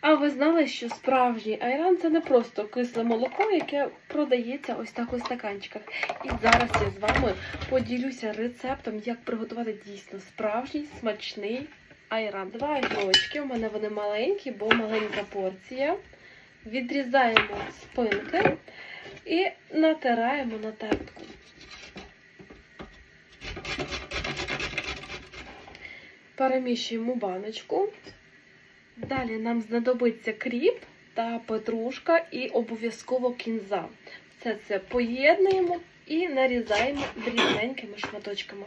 А ви знали, що справжній айран це не просто кисле молоко, яке продається ось так у стаканчиках. І зараз я з вами поділюся рецептом, як приготувати дійсно справжній смачний айран. Два огірочки, у мене вони маленькі, бо маленька порція. Відрізаємо спинки і натираємо на тертку. Переміщуємо баночку. Далі нам знадобиться кріп та петрушка і обов'язково кінза. Все це поєднуємо і нарізаємо дрібненькими шматочками.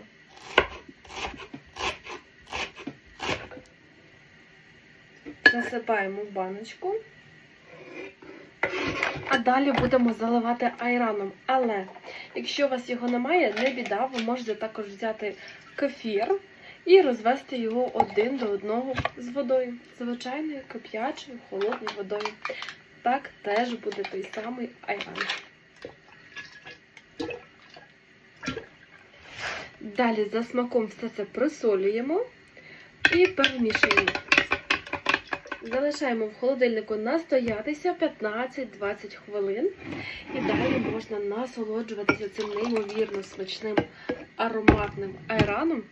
Насипаємо в баночку. А далі будемо заливати айраном. Але якщо у вас його немає, не біда, ви можете також взяти кефір і розвести його один до одного з водою. Звичайною кип'ячою холодною водою. Так теж буде той самий айран. Далі за смаком все це присолюємо і перемішуємо. Залишаємо в холодильнику настоятися 15-20 хвилин. І далі можна насолоджуватися цим неймовірно смачним ароматним айраном.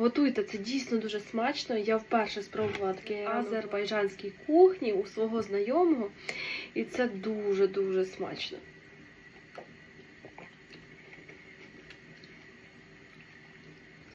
Готуйте це дійсно дуже смачно. Я вперше спробувала таке азербайджанській кухні у свого знайомого, і це дуже-дуже смачно.